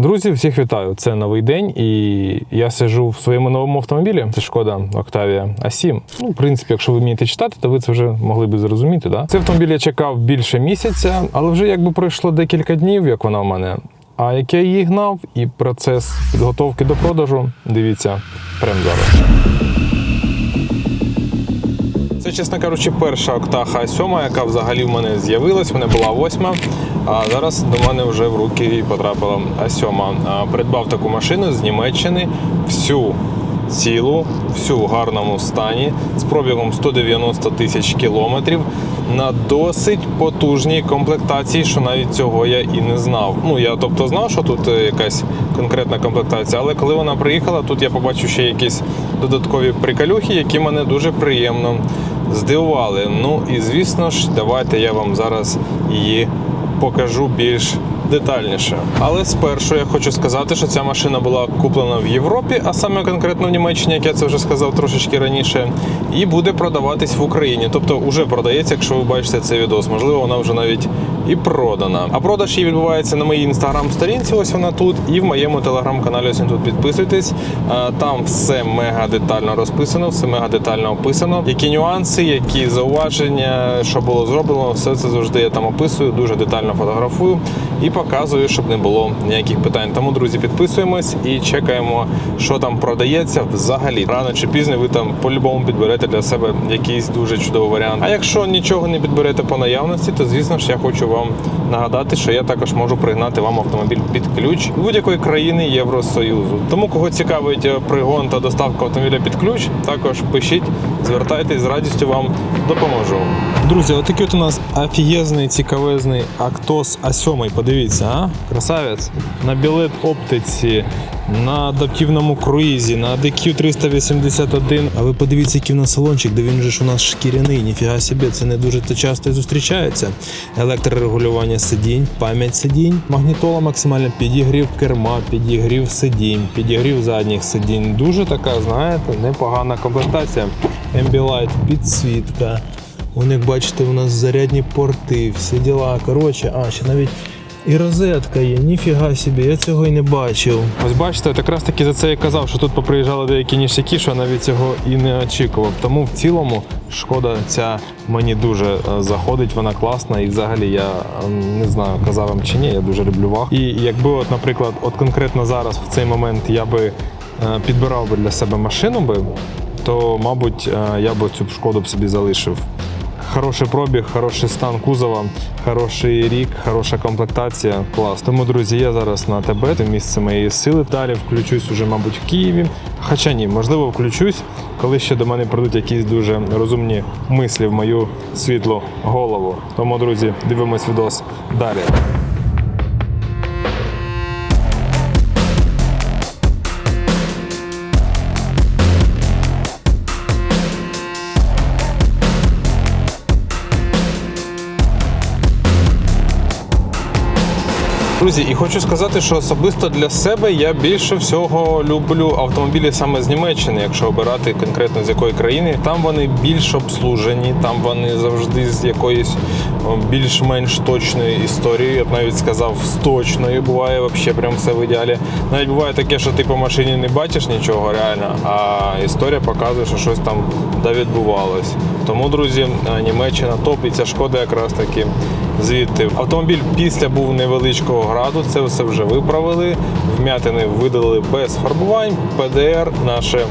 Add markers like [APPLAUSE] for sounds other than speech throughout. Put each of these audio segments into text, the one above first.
Друзі, всіх вітаю! Це новий день, і я сижу в своєму новому автомобілі. Це шкода Octavia A7. Ну, в принципі, якщо ви вмієте читати, то ви це вже могли би зрозуміти. Да? Цей автомобіль я чекав більше місяця, але вже якби пройшло декілька днів, як вона в мене. А як я її гнав, і процес підготовки до продажу, дивіться прямо зараз. Це, чесно кажучи, перша Октаха 7, яка взагалі в мене з'явилась. Мене була восьма, а зараз до мене вже в руки потрапила А7. Придбав таку машину з Німеччини всю цілу, всю в гарному стані, з пробігом 190 тисяч кілометрів на досить потужній комплектації, що навіть цього я і не знав. Ну я тобто знав, що тут е, якась конкретна комплектація, але коли вона приїхала, тут я побачив ще якісь додаткові приколюхи, які мене дуже приємно здивували. Ну і звісно ж, давайте я вам зараз її покажу більш детальніше. Але спершу я хочу сказати, що ця машина була куплена в Європі, а саме конкретно в Німеччині, як я це вже сказав трошечки раніше, і буде продаватись в Україні. Тобто вже продається, якщо ви бачите цей відос. Можливо, вона вже навіть і продана. А продаж її відбувається на моїй інстаграм-сторінці. Ось вона тут, і в моєму телеграм-каналі. Ось він тут підписуйтесь. Там все мега детально розписано, все мега детально описано. Які нюанси, які зауваження, що було зроблено, все це завжди я там описую, дуже детально фотографую і показую, щоб не було ніяких питань. Тому, друзі, підписуємось і чекаємо, що там продається взагалі. Рано чи пізно ви там по-любому підберете для себе якийсь дуже чудовий варіант. А якщо нічого не підберете по наявності, то звісно ж я хочу вам нагадати, що я також можу пригнати вам автомобіль під ключ будь-якої країни Євросоюзу. Тому кого цікавить е, пригон та доставка автомобіля під ключ, також пишіть, звертайтесь з радістю вам допоможу. Друзі, отакий от у нас офігезний, цікавезний Актос А7. Подивіться, а? Красавець. На білет оптиці, на адаптивному круїзі, на DQ 381. А ви подивіться, який в нас салончик, де він же ж у нас шкіряний, ніфіга собі, це не дуже то часто і зустрічається. Електрорегулювання сидінь, пам'ять сидінь, магнітола максимальна, підігрів керма, підігрів сидінь, підігрів задніх сидінь. Дуже така, знаєте, непогана комплектація. Ambilight, підсвітка. Вон, як бачите, у нас зарядні порти, всі діла. Коротше, а ще навіть і розетка є, ніфіга собі, я цього і не бачив. Ось бачите, от якраз таки за це я казав, що тут поприїжджали деякі ніштяки, що я навіть цього і не очікував. Тому в цілому шкода ця мені дуже е, заходить, вона класна. І взагалі я не знаю, казав вам чи ні, я дуже люблю ваг. І якби, от, наприклад, от конкретно зараз в цей момент я би е, підбирав би для себе машину би, то мабуть е, я би цю шкоду б собі залишив. Хороший пробіг, хороший стан кузова, хороший рік, хороша комплектація. Клас. Тому, друзі, я зараз на ТБ, це місце моєї сили. Далі включусь уже, мабуть, в Києві. Хоча ні, можливо, включусь, коли ще до мене прийдуть якісь дуже розумні мислі в мою світлу голову. Тому, друзі, дивимось відос далі. Друзі, і хочу сказати, що особисто для себе я більше всього люблю автомобілі саме з Німеччини, якщо обирати конкретно з якої країни. Там вони більш обслужені, там вони завжди з якоюсь більш-менш точною історією. Я б навіть сказав, з точною буває взагалі прям все в ідеалі. Навіть буває таке, що ти по машині не бачиш нічого реально, а історія показує, що щось там да відбувалось. Тому, друзі, е, Німеччина топ і ця шкода якраз таки звідти. Автомобіль після був невеличкого граду, це все вже виправили. Вмятини видалили без фарбувань, ПДР наше.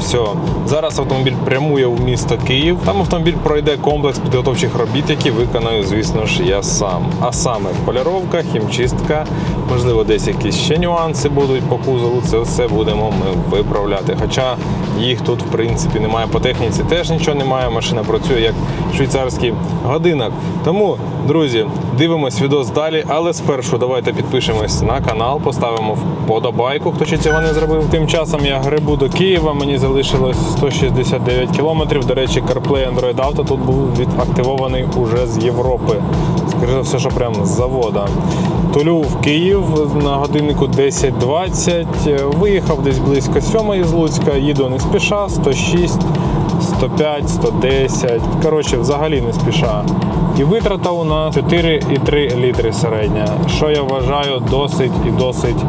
Все. Зараз автомобіль прямує в місто Київ. Там автомобіль пройде комплекс підготовчих робіт, які виконаю, звісно ж, я сам. А саме поляровка, хімчистка, можливо, десь якісь ще нюанси будуть по кузову. Це все будемо ми виправляти. Хоча їх тут, в принципі, немає по техніці, теж нічого немає. Машина працює як швейцарський годинок. Тому, друзі, дивимось відос далі. Але спершу давайте підпишемось на канал, поставимо вподобайку, хто ще цього не зробив. Тим часом я грибу до Києва. Мені залишилось 169 кілометрів. До речі, CarPlay Android Auto тут був відактивований уже з Європи. Скоріше все, що прямо з завода. Толю в Київ на годиннику 10.20. Виїхав десь близько 7 з Луцька. Їду не спіша, 106, 105, 110. Коротше, взагалі не спіша. І витрата у нас 4,3 літри середня, що я вважаю досить і досить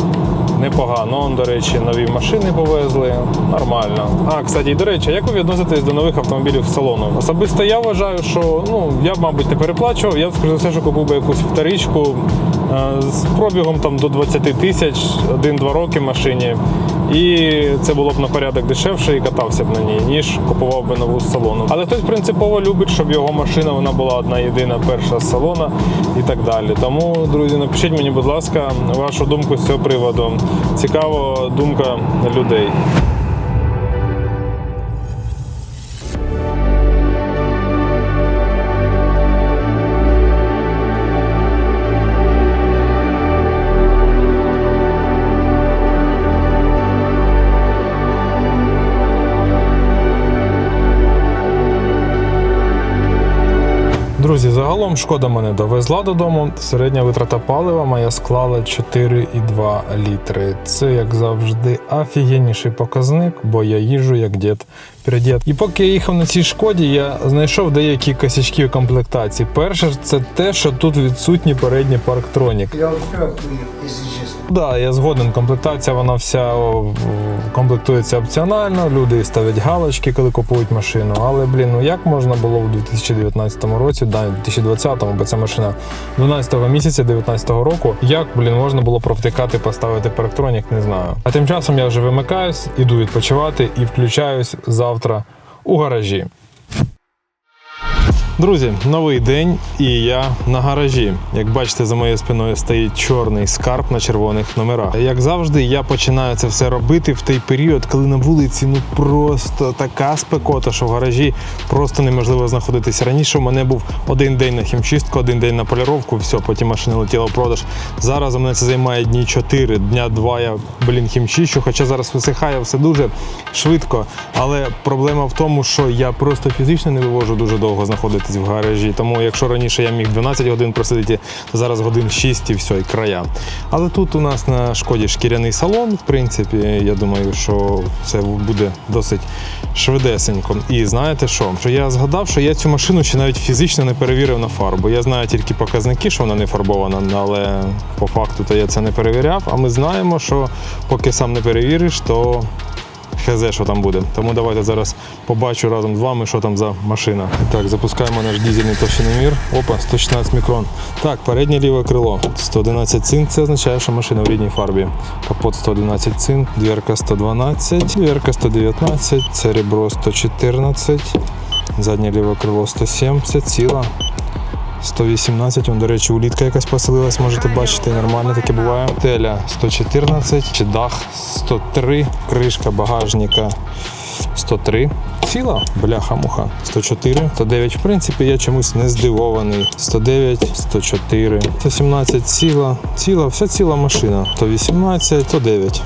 непогано. До речі, нові машини повезли. Нормально. А, кстати, до речі, як ви відноситесь до нових автомобілів в салону? Особисто я вважаю, що ну я б, мабуть, не переплачував. Я б скажу все, що купив би якусь вторичку з пробігом там до 20 тисяч, 1-2 роки машині. І це було б на порядок дешевше і катався б на ній, ніж купував би нову з салону. Але хтось принципово любить, щоб його машина вона була одна єдина, перша з салона і так далі. Тому, друзі, напишіть мені, будь ласка, вашу думку з цього приводу. Цікаво думка людей. Загалом шкода мене довезла додому. Середня витрата палива моя склала 4,2 літри. Це, як завжди, офігенніший показник, бо я їжу як дід передєд. І поки я їхав на цій шкоді, я знайшов деякі косячки в комплектації. Перше це те, що тут відсутній передній парктронік. Я честно. Да, я згоден. Комплектація вона вся комплектується опціонально. Люди ставлять галочки, коли купують машину. Але блін, ну як можна було в 2019 році, да, в 2020, бо ця машина 12 місяця 2019 року. Як блін можна було провтикати, поставити парктронік, не знаю. А тим часом я вже вимикаюсь, іду відпочивати і включаюсь завтра у гаражі. Друзі, новий день і я на гаражі. Як бачите, за моєю спиною стоїть чорний скарб на червоних номерах. Як завжди, я починаю це все робити в той період, коли на вулиці ну просто така спекота, що в гаражі просто неможливо знаходитися. Раніше у мене був один день на хімчистку, один день на поліровку, все, потім машина летіла в продаж. Зараз у мене це займає дні 4, дня 2 я блін хімчищу, хоча зараз висихає все дуже швидко. Але проблема в тому, що я просто фізично не вивожу дуже довго знаходитись в гаражі. Тому якщо раніше я міг 12 годин просидіти, то зараз годин 6 і все, і края. Але тут у нас на шкоді шкіряний салон. В принципі, я думаю, що все буде досить швидесенько. І знаєте що? Що я згадав, що я цю машину ще навіть фізично не перевірив на фарбу. Я знаю тільки показники, що вона не фарбована, але по факту то я це не перевіряв. А ми знаємо, що поки сам не перевіриш, то хз, що там буде. Тому давайте зараз побачу разом з вами, що там за машина. Так, запускаємо наш дизельний товщиномір. Опа, 116 мікрон. Так, переднє ліве крило. 111 цинк, це означає, що машина в рідній фарбі. Капот 111 цинк, дверка 112, дверка 119, це ребро 114, заднє ліве крило 170, ціла. 118, он, до речі, улітка якась поселилась, можете бачити, нормально таке буває. Теля 114, чи дах 103, кришка багажника 103. Ціла, бляха-муха, 104, 109. В принципі, я чомусь не здивований. 109, 104, 117 ціла, ціла, вся ціла машина. 118, 109.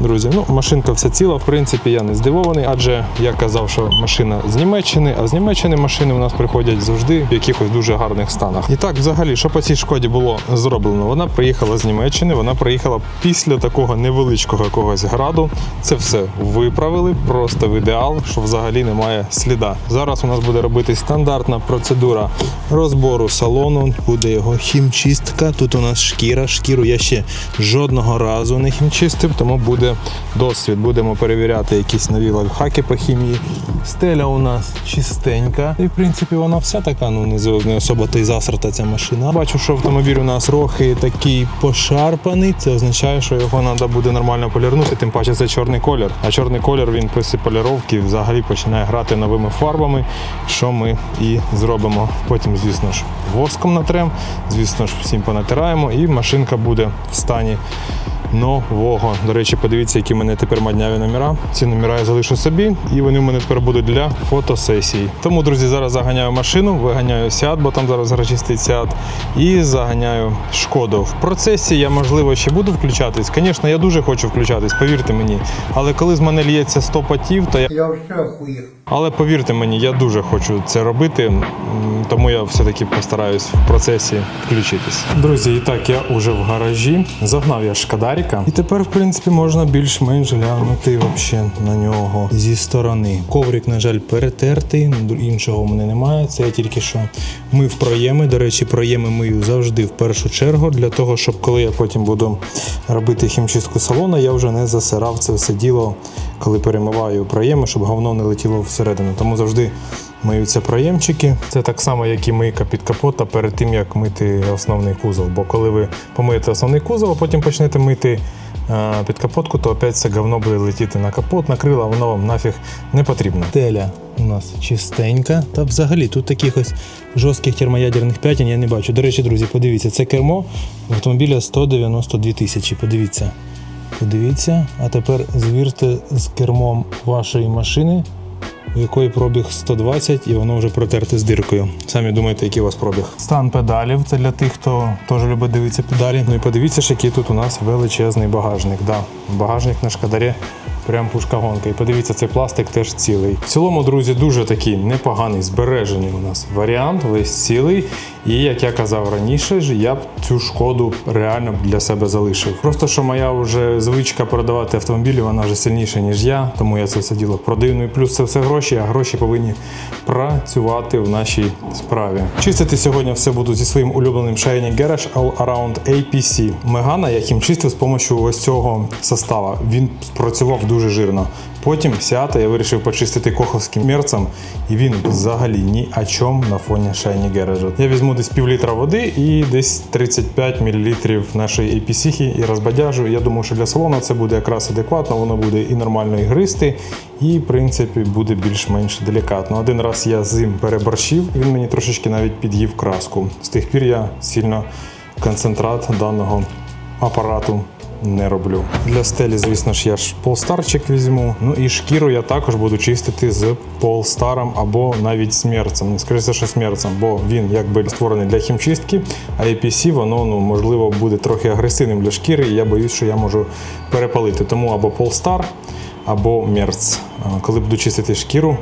Друзі, ну машинка вся ціла. В принципі, я не здивований, адже я казав, що машина з Німеччини, а з Німеччини машини у нас приходять завжди в якихось дуже гарних станах. І так, взагалі, що по цій шкоді було зроблено? Вона приїхала з Німеччини, вона приїхала після такого невеличкого якогось граду. Це все виправили просто в ідеал, що взагалі немає сліда. Зараз у нас буде робити стандартна процедура розбору салону, буде його хімчистка. Тут у нас шкіра. Шкіру я ще жодного разу не хімчистив, тому буде досвід. Будемо перевіряти якісь нові лайфхаки по хімії. Стеля у нас чистенька. І в принципі вона вся така, ну не, особо та й засрата ця машина. Бачу, що автомобіль у нас трохи такий пошарпаний. Це означає, що його треба буде нормально полірнути, тим паче це чорний колір. А чорний колір він після поліровки взагалі починає грати новими фарбами, що ми і зробимо. Потім, звісно ж, воском натрем, звісно ж, всім понатираємо, і машинка буде в стані нового. До речі, подивіться, які в мене тепер мадняві номера. Ці номера я залишу собі, і вони в мене тепер будуть для фотосесії. Тому, друзі, зараз заганяю машину, виганяю Сіат, бо там зараз гаражі стоїть Сіат, і заганяю шкоду. В процесі я, можливо, ще буду включатись. Звісно, я дуже хочу включатись, повірте мені. Але коли з мене лється 100 потів, то я Я вообще охуел. але повірте мені, я дуже хочу це робити, тому я все-таки постараюсь в процесі включитись. Друзі, і так я уже в гаражі. Загнав я шкадарік. Фонарика. І тепер, в принципі, можна більш-менш глянути вообще на нього зі сторони. Коврик, на жаль, перетертий, іншого в мене немає. Це я тільки що мив проєми. До речі, проєми мию завжди в першу чергу, для того, щоб коли я потім буду робити хімчистку салона, я вже не засирав це все діло, коли перемиваю проєми, щоб говно не летіло всередину. Тому завжди миються проємчики. Це так само, як і мийка під капота перед тим, як мити основний кузов. Бо коли ви помиєте основний кузов, а потім почнете мити е, під капотку, то опять це говно буде летіти на капот, на крила, воно вам нафіг не потрібно. Теля у нас чистенька. Та взагалі тут таких ось жорстких термоядерних п'ятін я не бачу. До речі, друзі, подивіться, це кермо автомобіля 192 тисячі. Подивіться. Подивіться, а тепер звірте з кермом вашої машини, у якої пробіг 120 і воно вже протерте з диркою. Самі думаєте, який у вас пробіг. Стан педалів це для тих, хто теж любить дивитися педалі. Ну і подивіться, ж, який тут у нас величезний багажник. Да, багажник на шкадарі. Прям пушка гонка. І подивіться, цей пластик теж цілий. В цілому, друзі, дуже такий непоганий, збережений у нас варіант, весь цілий. І як я казав раніше, я б цю шкоду реально для себе залишив. Просто що моя вже звичка продавати автомобілі, вона вже сильніша, ніж я, тому я це все діло продаю. Ну і плюс це все гроші, а гроші повинні працювати в нашій справі. Чистити сьогодні все буду зі своїм улюбленим Shiny Garage All Around APC. Мегана я їм чистив з допомогою ось цього состава. Він спрацював дуже жирно. Потім сята я вирішив почистити коховським мерцем, і він взагалі ні о чому на фоні Shiny Garage. Я візьму десь пів літра води і десь 35 мл нашої APC і розбадяжу. Я думаю, що для салону це буде якраз адекватно, воно буде і нормально і гристи, і в принципі буде більш-менш делікатно. Один раз я з ним переборщив, він мені трошечки навіть під'їв краску. З тих пір я сильно концентрат даного апарату не роблю. Для стелі, звісно ж, я ж полстарчик візьму. Ну і шкіру я також буду чистити з полстаром або навіть смерцем. Скоріше, що смерцем, бо він якби створений для хімчистки, а APC воно ну можливо буде трохи агресивним для шкіри. І я боюсь, що я можу перепалити. Тому або полстар, або мерц. Коли буду чистити шкіру,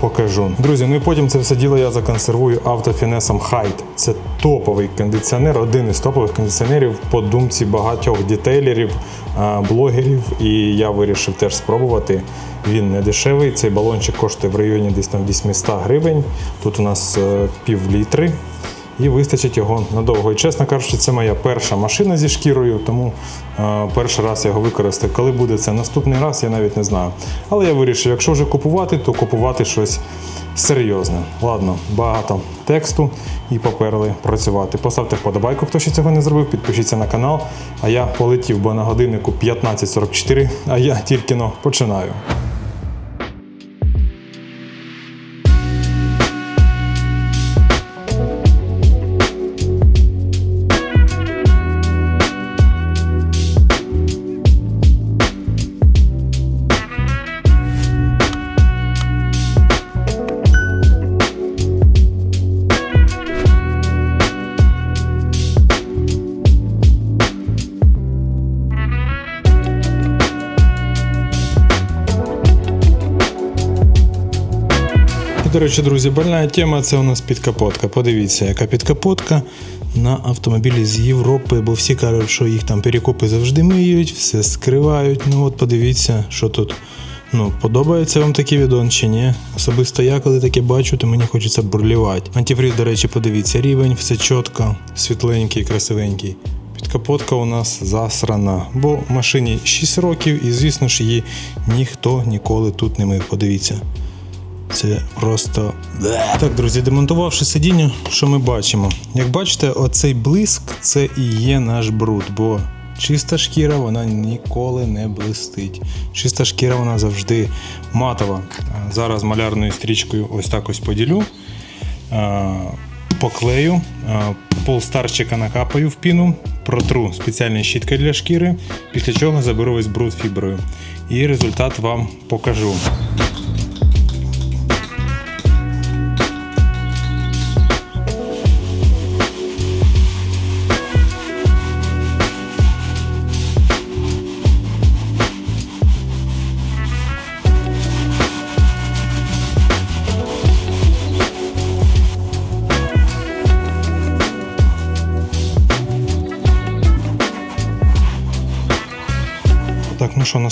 покажу. Друзі, ну і потім це все діло я законсервую автофінесом Хайт. Це топовий кондиціонер, один із топових кондиціонерів по думці багатьох дітейлерів, блогерів. І я вирішив теж спробувати. Він не дешевий. Цей балончик коштує в районі десь там 800 гривень. Тут у нас е, пів літри. І вистачить його надовго. І чесно кажучи, це моя перша машина зі шкірою, тому е, перший раз я його використаю. Коли буде це наступний раз, я навіть не знаю. Але я вирішив, якщо вже купувати, то купувати щось серйозне. Ладно, багато тексту і поперли працювати. Поставте вподобайку, хто ще цього не зробив, підпишіться на канал. А я полетів, бо на годиннику 15.44, а я тільки но починаю. Речі, друзі, больна тема це у нас підкапотка. Подивіться, яка підкапотка на автомобілі з Європи, бо всі кажуть, що їх там перекупи завжди миють, все скривають. Ну от подивіться, що тут. Ну, подобається вам такий відон чи ні? Особисто я, коли таке бачу, то мені хочеться бурлівати. Антифріз, до речі, подивіться, рівень, все чітко, світленький, красивенький. Підкапотка у нас засрана, бо машині 6 років і, звісно ж, її ніхто ніколи тут не мив. Подивіться. Це просто. Так, друзі, демонтувавши сидіння, що ми бачимо? Як бачите, оцей блиск це і є наш бруд, бо чиста шкіра вона ніколи не блистить. Чиста шкіра вона завжди матова. Зараз малярною стрічкою ось так ось поділю. Поклею, полстарчика накапаю в піну, протру спеціальною щіткою для шкіри, після чого заберу весь бруд фіброю. І результат вам покажу.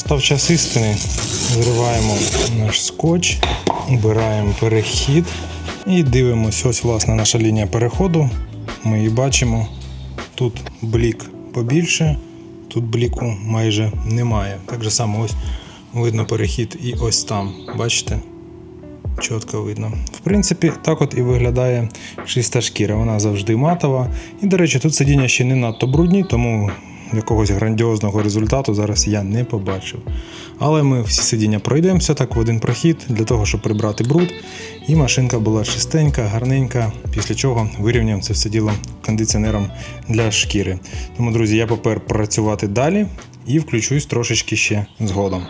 Настав час істини. Зриваємо наш скотч, обираємо перехід і дивимося. Ось, власне, наша лінія переходу. Ми її бачимо. Тут блік побільше, тут бліку майже немає. Так же само ось видно перехід і ось там. Бачите? Чітко видно. В принципі, так от і виглядає чиста шкіра. Вона завжди матова. І, до речі, тут сидіння ще не надто брудні, тому якогось грандіозного результату зараз я не побачив. Але ми всі сидіння пройдемося так в один прохід для того, щоб прибрати бруд. І машинка була чистенька, гарненька, після чого вирівняємо це все діло кондиціонером для шкіри. Тому, друзі, я попер працювати далі і включусь трошечки ще згодом.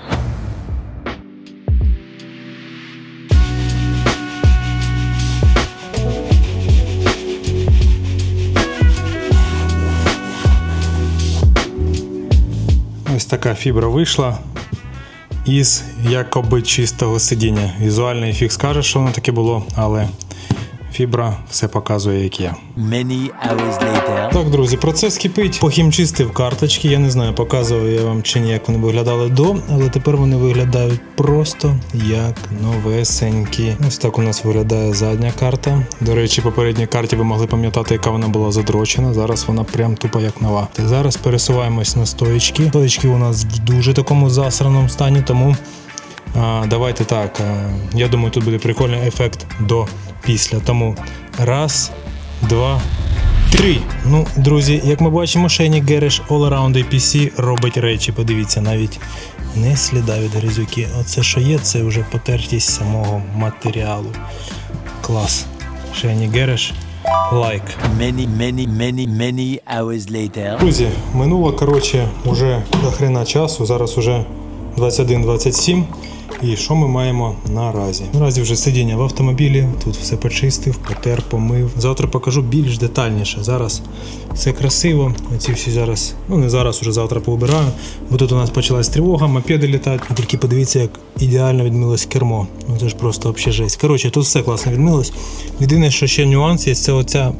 Така фібра вийшла із якоби чистого сидіння. Візуальний фікс каже, що воно таке було, але фібра все показує, як є. Many hours later. Так, друзі, процес кипить. Похімчистив карточки. Я не знаю, показував я вам чи ні, як вони виглядали до, але тепер вони виглядають просто як новесенькі. Ось так у нас виглядає задня карта. До речі, попередній карті ви могли пам'ятати, яка вона була задрочена. Зараз вона прям тупо як нова. Зараз пересуваємось на стоїчки. Стоїчки у нас в дуже такому засраному стані, тому. Давайте так. я думаю, тут буде прикольний ефект до після. Тому раз, два, три. Ну, друзі, як ми бачимо, Shiny Garish All Around APC робить речі. Подивіться, навіть не сліда від грязюки. Оце що є, це вже потертість самого матеріалу. Клас. Shiny Garish лайк. Many, many, many, many hours later. Друзі, минуло коротше уже до хрена часу. Зараз уже 21.27. І що ми маємо наразі? Наразі вже сидіння в автомобілі, тут все почистив, потер, помив. Завтра покажу більш детальніше. Зараз все красиво. Оці всі зараз, ну не зараз, уже завтра поубираю. Бо тут у нас почалась тривога, мопеди літають. Тільки подивіться, як ідеально відмилось кермо. Ну це ж просто взагалі жесть. Коротше, тут все класно відмилось. Єдине, що ще нюанс є, це оця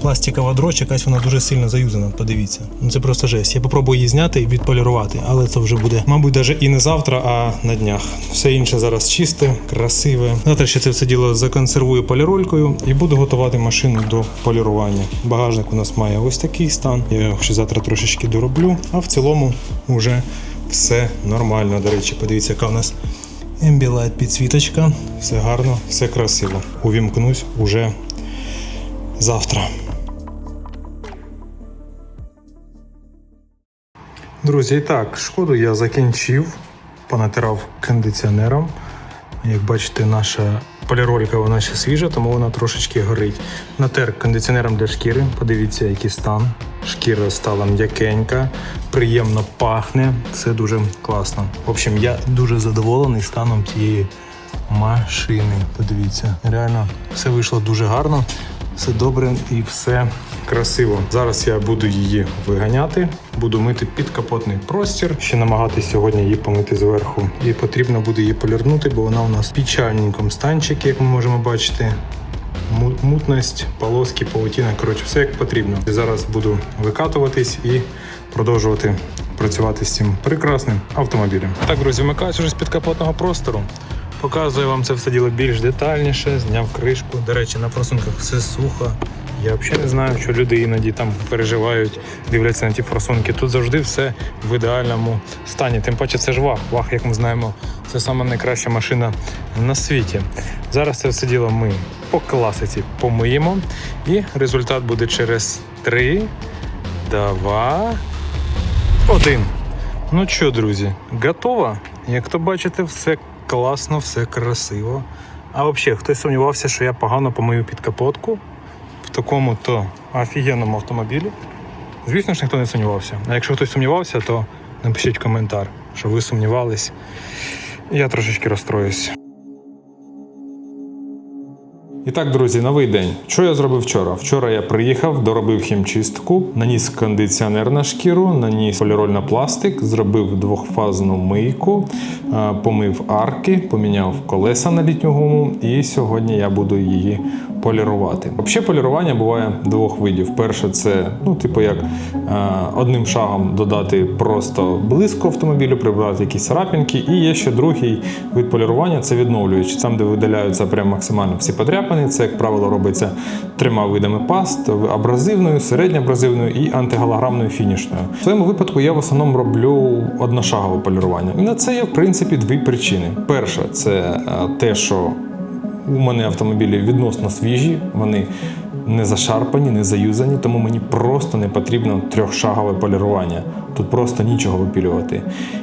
пластикова дроч, якась вона дуже сильно заюзана. Подивіться. Ну це просто жесть. Я попробую її зняти і відполірувати, але це вже буде, мабуть, навіть і не завтра, а на днях. Все інше зараз чисте, красиве. Завтра ще це все діло законсервую поліролькою і буду готувати машину до полірування. Багажник у нас має ось такий стан. Я його ще завтра трошечки дороблю, а в цілому вже все нормально. До речі, подивіться, яка у нас Ambilight підсвіточка. Все гарно, все красиво. Увімкнусь уже завтра. Друзі, і так, шкоду я закінчив, понатирав кондиціонером. Як бачите, наша поліролька вона ще свіжа, тому вона трошечки горить. Натер кондиціонером для шкіри. Подивіться, який стан. Шкіра стала м'якенька, приємно пахне. Все дуже класно. В общем, я дуже задоволений станом цієї машини. Подивіться, реально все вийшло дуже гарно, все добре і все красиво. Зараз я буду її виганяти, буду мити підкапотний простір. Ще намагатись сьогодні її помити зверху. І потрібно буде її полірнути, бо вона у нас в печальненькому станчикі, як ми можемо бачити. Мутність, полоски, паутіна, коротше, все як потрібно. Зараз буду викатуватись і продовжувати працювати з цим прекрасним автомобілем. Так, друзі, вмикаюсь уже з підкапотного простору. Показую вам це все діло більш детальніше, зняв кришку. До речі, на форсунках все сухо. Я взагалі не знаю, що люди іноді там переживають, дивляться на ті форсунки. Тут завжди все в ідеальному стані. Тим паче це ж ваг. Ваг, як ми знаємо, це сама найкраща машина на світі. Зараз це все діло ми по класиці помиємо, і результат буде через 3, 2, 1. Ну що, друзі, готово? Як то бачите, все класно, все красиво. А взагалі, хтось сумнівався, що я погано помию підкапотку в такому то офігенному автомобілі. Звісно ж, ніхто не сумнівався. А якщо хтось сумнівався, то напишіть коментар, що ви сумнівались. Я трошечки розстроюсь. І так, друзі, новий день. Що я зробив вчора? Вчора я приїхав, доробив хімчистку, наніс кондиціонер на шкіру, наніс поліроль на пластик, зробив двохфазну мийку, е, помив арки, поміняв колеса на літню гуму, і сьогодні я буду її полірувати. Взагалі полірування буває двох видів. Перше, це ну, типу, як е, одним шагом додати просто блиску автомобілю, прибрати якісь царапинки. І є ще другий вид полірування це відновлюючий, там, де видаляються прям максимально всі подряпини. Це, як правило, робиться трьома видами паст: абразивною, середньоабразивною і антиголограмною фінішною. В своєму випадку я в основному роблю одношагове полірування. І на це є в принципі дві причини. Перша це е, те, що у мене автомобілі відносно свіжі, вони не зашарпані, не заюзані, тому мені просто не потрібно трьохшагове полірування. Тут просто нічого випілювати.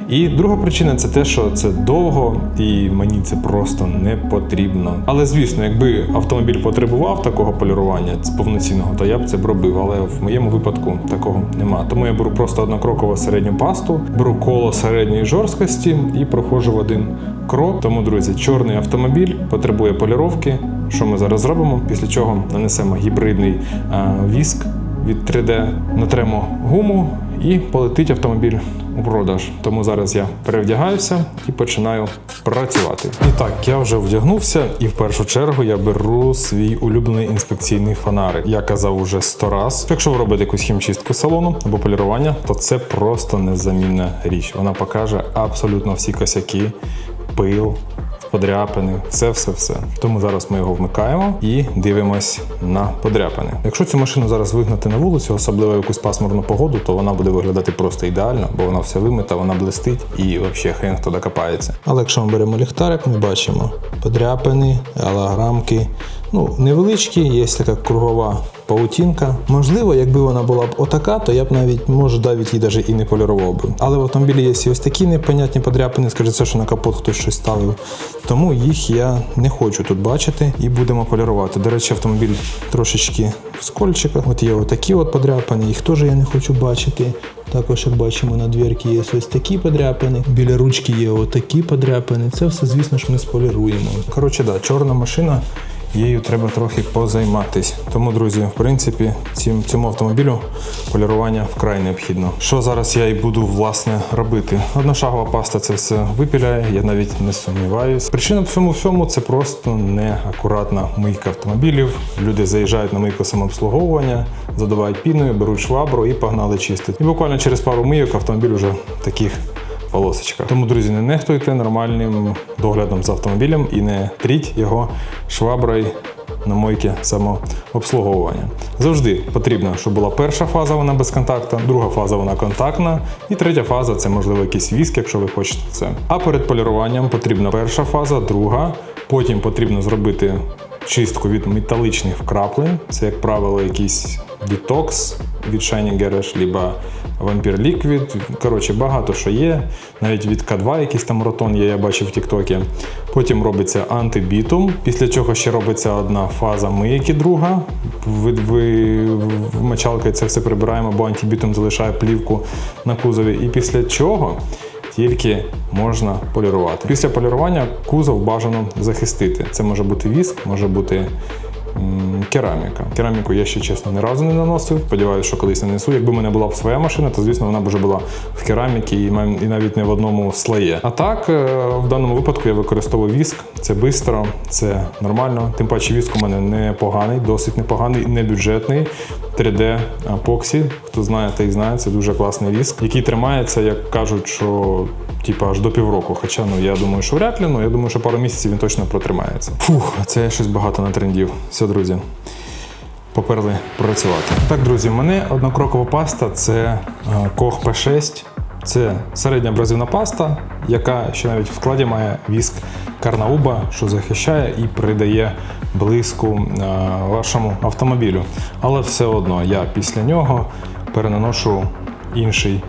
І друга причина це те, що це довго і мені це просто не потрібно. Але звісно, якби автомобіль потребував такого полірування з повноцінного, то я б це б робив. Але в моєму випадку такого нема. Тому я беру просто однокрокову середню пасту, беру коло середньої жорсткості і проходжу в один крок. Тому, друзі, чорний автомобіль потребує поліровки. Що ми зараз зробимо? Після чого нанесемо гібридний е, віск від 3D, натремо гуму і полетить автомобіль у продаж. Тому зараз я перевдягаюся і починаю працювати. І так, я вже вдягнувся, і в першу чергу я беру свій улюблений інспекційний фонарик. Я казав уже сто раз. Якщо ви робите якусь хімчистку салону або полірування, то це просто незамінна річ. Вона покаже абсолютно всі косяки, пил, подряпини, все, все, все. Тому зараз ми його вмикаємо і дивимось на подряпини. Якщо цю машину зараз вигнати на вулицю, особливо якусь пасмурну погоду, то вона буде виглядати просто ідеально, бо вона вся вимита, вона блистить і взагалі хрен хто докопається. Але якщо ми беремо ліхтарик, ми бачимо подряпини, алаграмки. Ну, невеличкі, є така кругова паутінка. Можливо, якби вона була б отака, то я б навіть, може, навіть її навіть і не полірував би. Але в автомобілі є ось такі непонятні подряпини, скажіться, що на капот хтось щось ставив. Тому їх я не хочу тут бачити і будемо полірувати. До речі, автомобіль трошечки в скольчиках. От є отакі от подряпини, їх теж я не хочу бачити. Також, як бачимо, на двірці є ось такі подряпини. Біля ручки є отакі подряпини. Це все, звісно ж, ми споліруємо. Коротше, да, чорна машина. Її треба трохи позайматись. Тому, друзі, в принципі, цим, цьому автомобілю полірування вкрай необхідно. Що зараз я і буду власне робити? Одношагова паста це все випіляє, я навіть не сумніваюсь. Причина в цьому всьому це просто неакуратна мийка автомобілів. Люди заїжджають на мийку самообслуговування, задувають піною, беруть швабру і погнали чистити. І буквально через пару мийок автомобіль вже таких полосочка. Тому, друзі, не нехтуйте нормальним доглядом за автомобілем і не тріть його шваброю на мойки самообслуговування. Завжди потрібно, щоб була перша фаза, вона безконтактна, друга фаза вона контактна, і третя фаза це можливо якийсь віск, якщо ви хочете це. А перед поліруванням потрібна перша фаза, друга. Потім потрібно зробити чистку від металічних вкраплень. Це, як правило, якийсь детокс від Shining Garage, либо Vampire Liquid. Коротше, багато що є. Навіть від К2 якийсь там ротон є, я бачив в Тіктокі. Потім робиться антибітум, після чого ще робиться одна фаза мийки, друга. Ви, ви, вмочалкою це все прибираємо, бо антибітум залишає плівку на кузові. І після чого тільки можна полірувати. Після полірування кузов бажано захистити. Це може бути віск, може бути кераміка. Кераміку я ще чесно ні разу не наносив. Сподіваюся, що колись нанесу. Якби мене була б своя машина, то звісно вона б вже була в кераміці і навіть не в одному слої. А так, е, в даному випадку я використовую віск. Це швидко, це нормально. Тим паче віск у мене непоганий, досить непоганий, не бюджетний. 3D апоксі. Хто знає, той знає, це дуже класний віск, який тримається, як кажуть, що типу, аж до півроку. Хоча ну я думаю, що вряд ли, ну я думаю, що пару місяців він точно протримається. Фух, це щось багато натрендів. Все, друзі. Поперли працювати. Так, друзі, в мене однокрокова паста це е, Koch P6. Це середня абразивна паста, яка ще навіть в складі має віск карнауба, що захищає і придає блиску е, вашому автомобілю. Але все одно я після нього перенаношу інший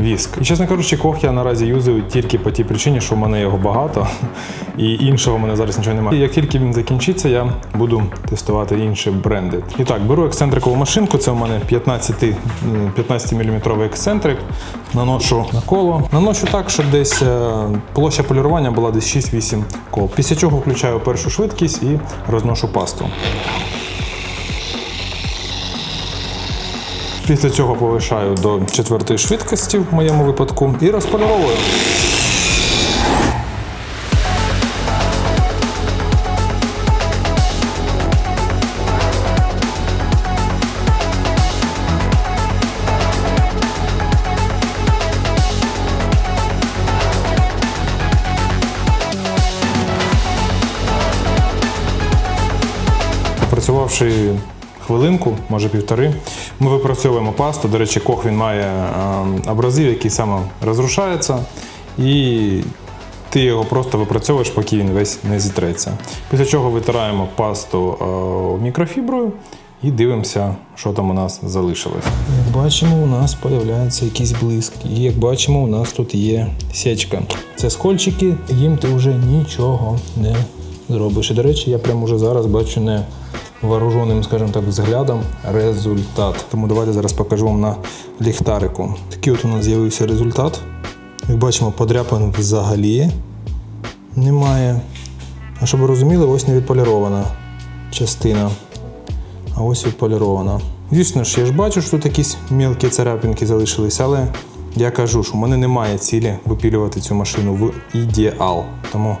віск. І чесно кажучи, кох я наразі юзаю тільки по тій причині, що в мене його багато, [LAUGHS] і іншого в мене зараз нічого немає. І як тільки він закінчиться, я буду тестувати інші бренди. І так, беру ексцентрикову машинку, це у мене 15, м, 15 мм ексцентрик. Наношу на коло. Наношу так, щоб десь е, площа полірування була десь 6-8 кол. Після чого включаю першу швидкість і розношу пасту. Після цього повишаю до четвертої швидкості в моєму випадку і розпольовую. Працювавши хвилинку, може півтори, ми випрацьовуємо пасту. До речі, кох він має е, абразив, який саме розрушається. І ти його просто випрацьовуєш, поки він весь не зітреться. Після чого витираємо пасту е, мікрофіброю і дивимося, що там у нас залишилось. Як бачимо, у нас з'являється якийсь блиск. І як бачимо, у нас тут є сечка. Це скольчики, їм ти вже нічого не зробиш. І, до речі, я прямо вже зараз бачу не вооруженим, скажімо так, взглядом результат. Тому давайте зараз покажу вам на ліхтарику. Такий от у нас з'явився результат. Як бачимо, подряпин взагалі немає. А щоб ви розуміли, ось не відполірована частина. А ось відполірована. Звісно ж, я ж бачу, що тут якісь мілкі царапинки залишились, але я кажу, що в мене немає цілі випілювати цю машину в ідеал. Тому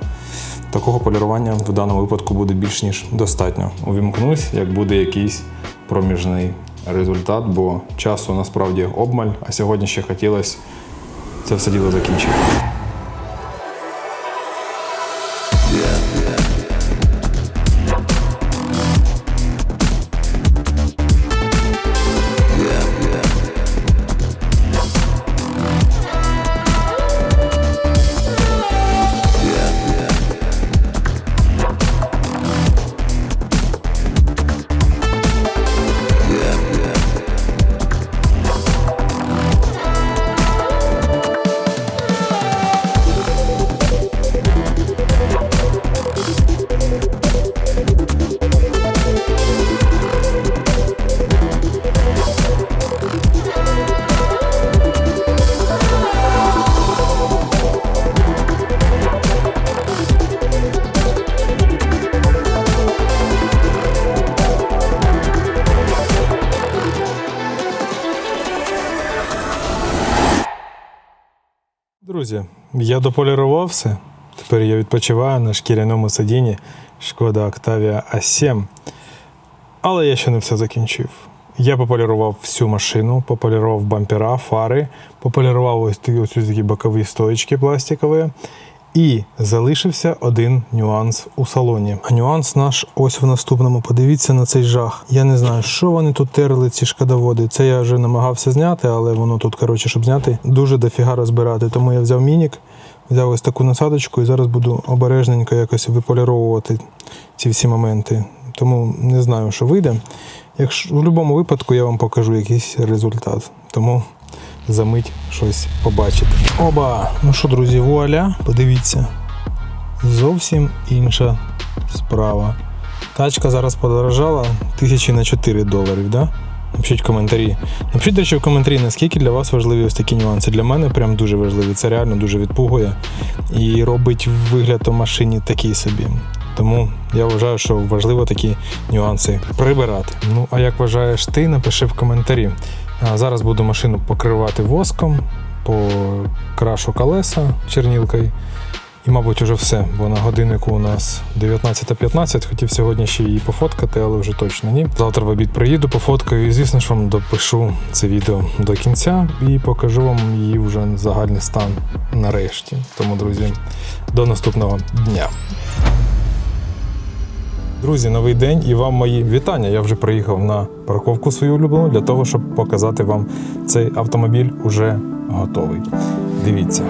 такого полірування в даному випадку буде більш ніж достатньо. Увімкнусь, як буде якийсь проміжний результат, бо часу насправді обмаль, а сьогодні ще хотілося це все діло закінчити. Я дополірував все. Тепер я відпочиваю на шкіряному сидінні Шкода Octavia A7. Але я ще не все закінчив. Я пополірував всю машину, пополірував бампера, фари, пополірував ось такі бокові стоїчки пластикові. І залишився один нюанс у салоні. А нюанс наш ось в наступному. Подивіться на цей жах. Я не знаю, що вони тут терли, ці шкодоводи. Це я вже намагався зняти, але воно тут, коротше, щоб зняти, дуже дофіга розбирати. Тому я взяв мінік, взяв ось таку насадочку і зараз буду обережненько якось виполіровувати ці всі моменти. Тому не знаю, що вийде. Якщо в будь-якому випадку я вам покажу якийсь результат. Тому за мить щось побачите. Оба! Ну що, друзі, вуаля, подивіться. Зовсім інша справа. Тачка зараз подорожала тисячі на 4 доларів, да? Напишіть коментарі. Напишіть, до речі, в коментарі, наскільки для вас важливі ось такі нюанси. Для мене прям дуже важливі. Це реально дуже відпугує і робить вигляд у машині такий собі. Тому я вважаю, що важливо такі нюанси прибирати. Ну, а як вважаєш ти, напиши в коментарі. А зараз буду машину покривати воском, покрашу колеса чернілкою. І, мабуть, уже все, бо на годиннику у нас 19.15. Хотів сьогодні ще її пофоткати, але вже точно ні. Завтра в обід приїду, пофоткаю і, звісно ж, вам допишу це відео до кінця і покажу вам її вже загальний стан нарешті. Тому, друзі, до наступного дня. Друзі, новий день і вам мої вітання. Я вже приїхав на парковку свою улюблену для того, щоб показати вам цей автомобіль уже готовий. Дивіться.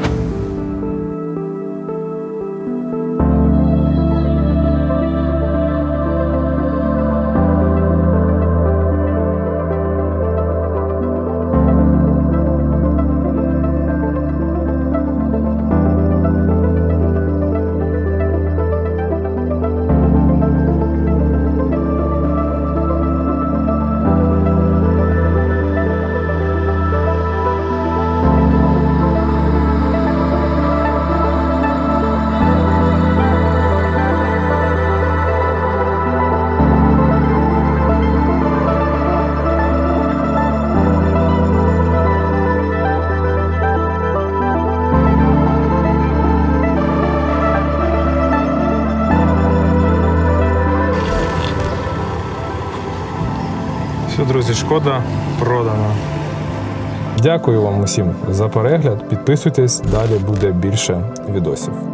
Друзі, шкода продана. Дякую вам усім за перегляд. Підписуйтесь, далі буде більше відосів.